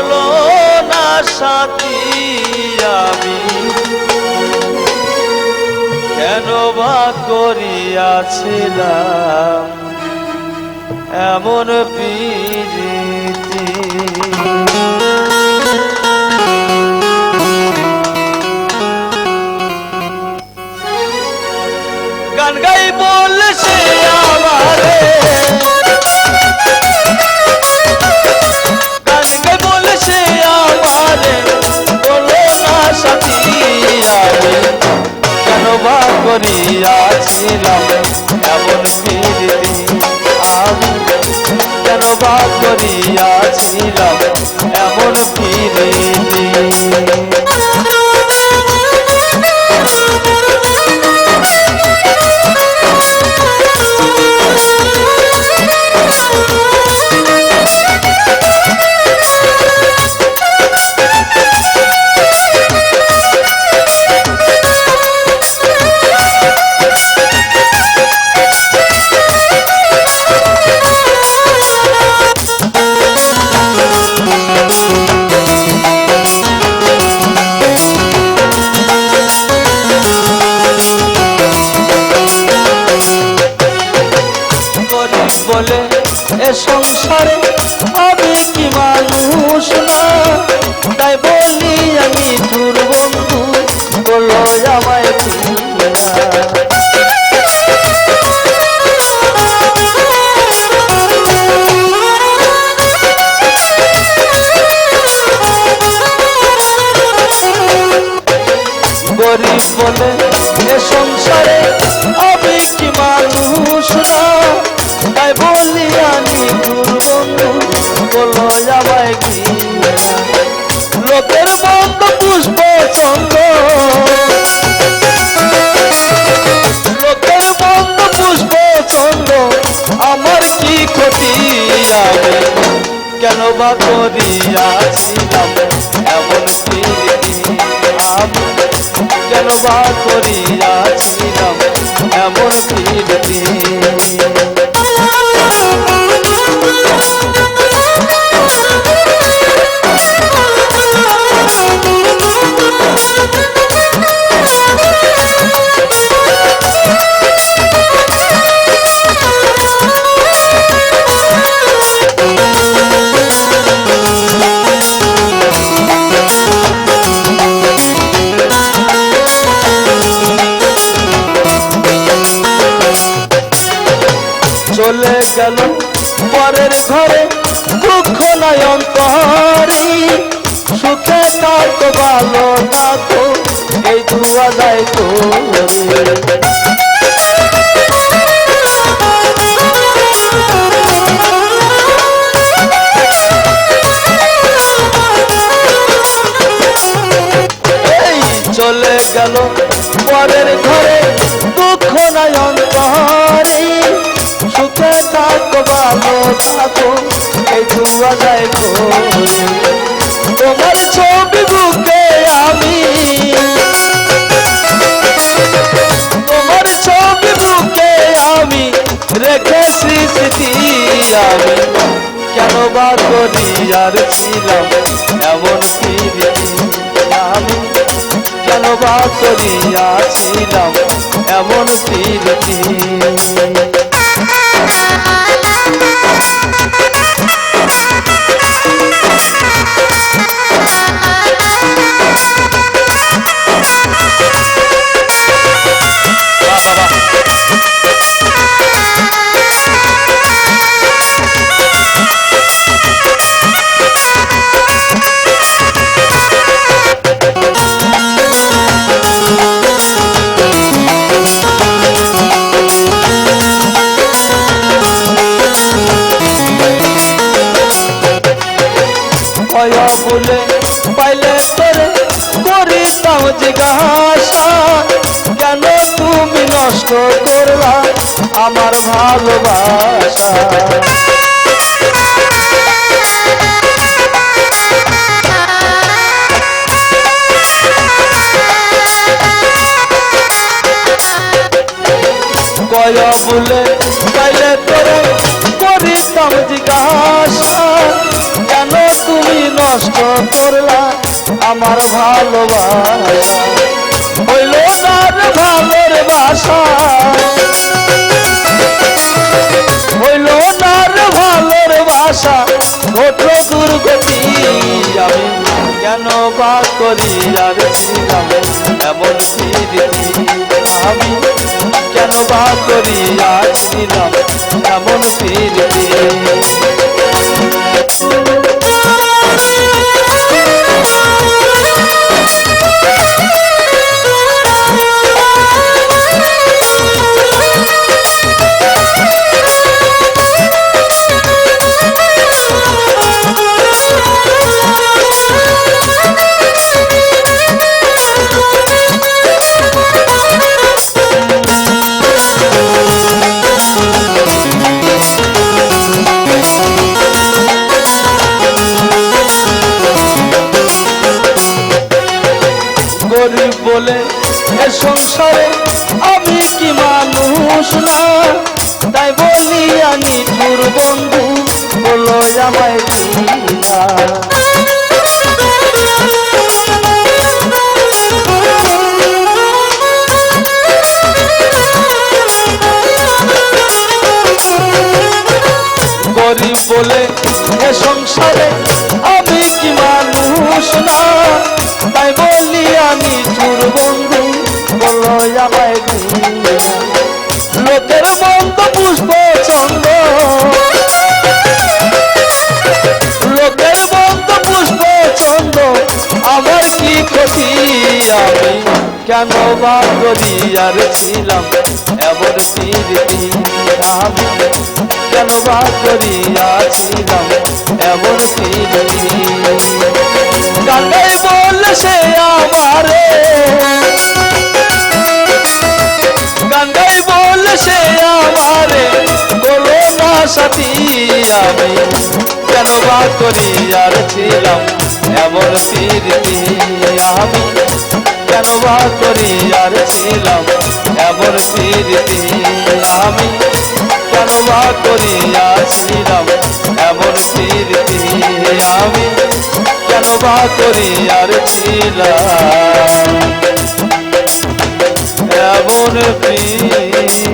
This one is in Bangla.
হলো না সাথী আমি। কেন বা করিয়াছিলাম? এমন প্রীতি এমন সংসারে আমি কি মানুষ না তাই বলি আমি তোর বন্ধু, বলো আমায়। গরিব বলে সংসারে আমি কি মানুষ না গেল। পরের ঘরে দুঃখ নাই অন্তরি। সুখে কাট, ভালো থাকো, এই দুয়া যায় এই চলে গেল পরের আমি কেন বা আর ছিলাম এমন প্রীতি আমি কেন বা ছিলাম এমন প্রীতি ভয় বলে পাইলে তোরে কেন তুমি নষ্ট করলা আমার ভালোবাসা? বলে নষ্ট করলা আমার ভালোবাসা। হইল না রে ভালোর বাসা। হইল না রে ভালোর বাসা। ঘটল দুর্গতি আমি কেন বা করি আর এমন আমি কেন বা করি আর এমন প্রীতি বলে, এ সংসারে আমি কি মানুষ না? তাই বলি আমি তোর বন্ধু বলো, আমায় গরিব বলে, এ সংসারে আমি কি মানুষ না? লোকের মন্দ পুষ্প চন্দ, আমার কি ক্ষতি? আমি কেন বা করি আর ছিলাম? এমন প্রীতি আমি কেন বা করি আর ছিলাম? এমন প্রীতি। গাঙ্গাই বললে সে আমারে? গাঙ্গাই বললে সে আমারে? বলো না সাথী, আমি কেন বা করি আর ছিলাম এমন প্রীতি আমি। কেন বা করি আর ছিলাম এমন প্রীতি আমি। কেন বা করি আর ছিলাম এমন প্রীতি আমি। কেন বা করি আর ছিলাম এমন প্রীতি